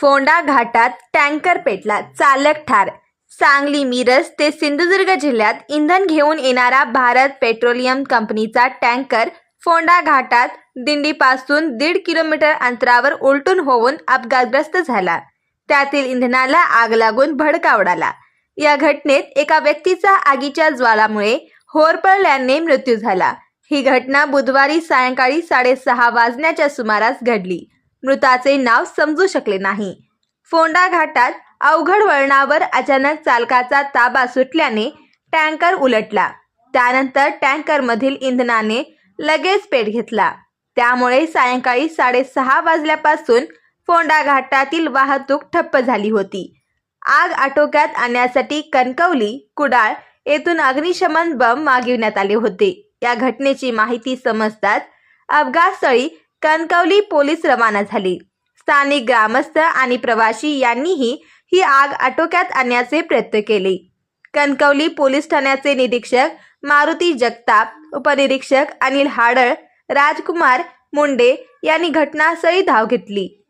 फोंडा घाटात टँकर पेटला चालक ठार. सांगली मिरज ते सिंधुदुर्ग जिल्ह्यात इंधन घेऊन येणारा भारत पेट्रोलियम कंपनीचा टँकर फोंडा घाटात दिंडीपासून दीड किलोमीटर अंतरावर उलटून होऊन अपघातग्रस्त झाला. त्यातील इंधनाला आग लागून भडका उडाला. या घटनेत एका व्यक्तीचा आगीच्या ज्वालामुळे होरपळल्याने मृत्यू झाला. ही घटना बुधवारी सायंकाळी साडेसहा वाजण्याच्या सुमारास घडली. मृताचे नाव समजू शकले नाही. फोंडा घाटात अवघड वळणावर अचानक चालकाचा ताबा सुटल्याने टँकर उलटला. त्यानंतर टँकरमधील इंधनाने लगेच पेट घेतला. त्यामुळे सायंकाळी साडेसहा वाजल्यापासून फोंडा घाटातील वाहतूक ठप्प झाली होती. आग आटोक्यात आणण्यासाठी कणकवली कुडाळ येथून अग्निशमन बम मागविण्यात आले होते. या घटनेची माहिती समजताच अपघातस्थळी कणकवली पोलीस रवाना झाले. स्थानिक ग्रामस्थ आणि प्रवासी यांनीही ही आग आटोक्यात आणण्याचे प्रयत्न केले. कणकवली पोलीस ठाण्याचे निरीक्षक मारुती जगताप उपनिरीक्षक अनिल हाडळ राजकुमार मुंडे यांनी घटनास्थळी धाव घेतली.